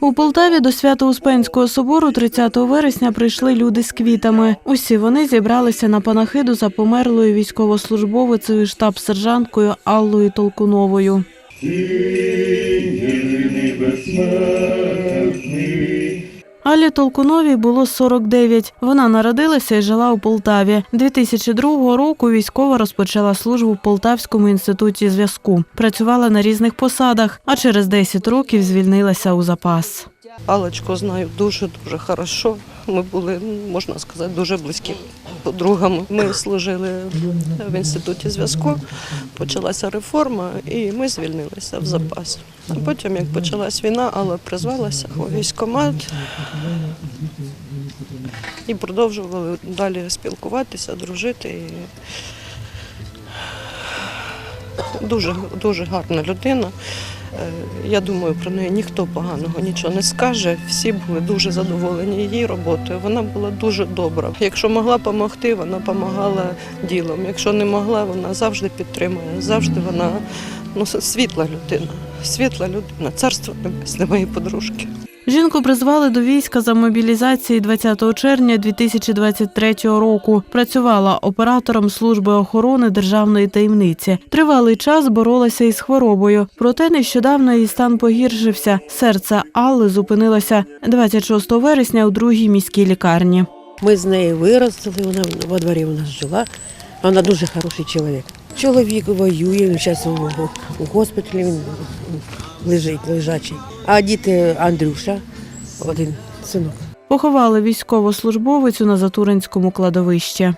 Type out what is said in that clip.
У Полтаві до Свято-Успенського собору 30 вересня прийшли люди з квітами. Усі вони зібралися на панахиду за померлою військовослужбовицею штаб-сержанткою Аллою Толкуновою. Алі Толкуновій було 49. Вона народилася і жила у Полтаві. 2002 року військова розпочала службу в Полтавському інституті зв'язку. Працювала на різних посадах, а через 10 років звільнилася у запас. Алочку знаю дуже дуже хорошо. Ми були, ну, можна сказати, дуже близькі подругами. Ми служили в інституті зв'язку. Почалася реформа, і ми звільнилися в запас. А потім, як почалась війна, але призвалася у військкомат і продовжували далі спілкуватися, дружити. Дуже, дуже гарна людина. Е, Я думаю, про неї ніхто поганого нічого не скаже. Всі були дуже задоволені її роботою. Вона була дуже добра. Якщо могла допомогти, вона допомагала ділом. Якщо не могла, вона завжди підтримує. Завжди вона ну, світла людина. Світла людина, царство небесне, мої подружки. Жінку призвали до війська за мобілізації 20 червня 2023 року. Працювала оператором служби охорони державної таємниці. Тривалий час боролася із хворобою. Проте нещодавно її стан погіршився. Серце Алли зупинилося 26 вересня у другій міській лікарні. Ми з нею виросли, вона во дворі у нас жила. Вона дуже хороший чоловік. Чоловік воює, він зараз у госпіталі він лежить, лежачий. А діти Андрюша, один синок. Поховали військовослужбовицю на Затуринському кладовищі.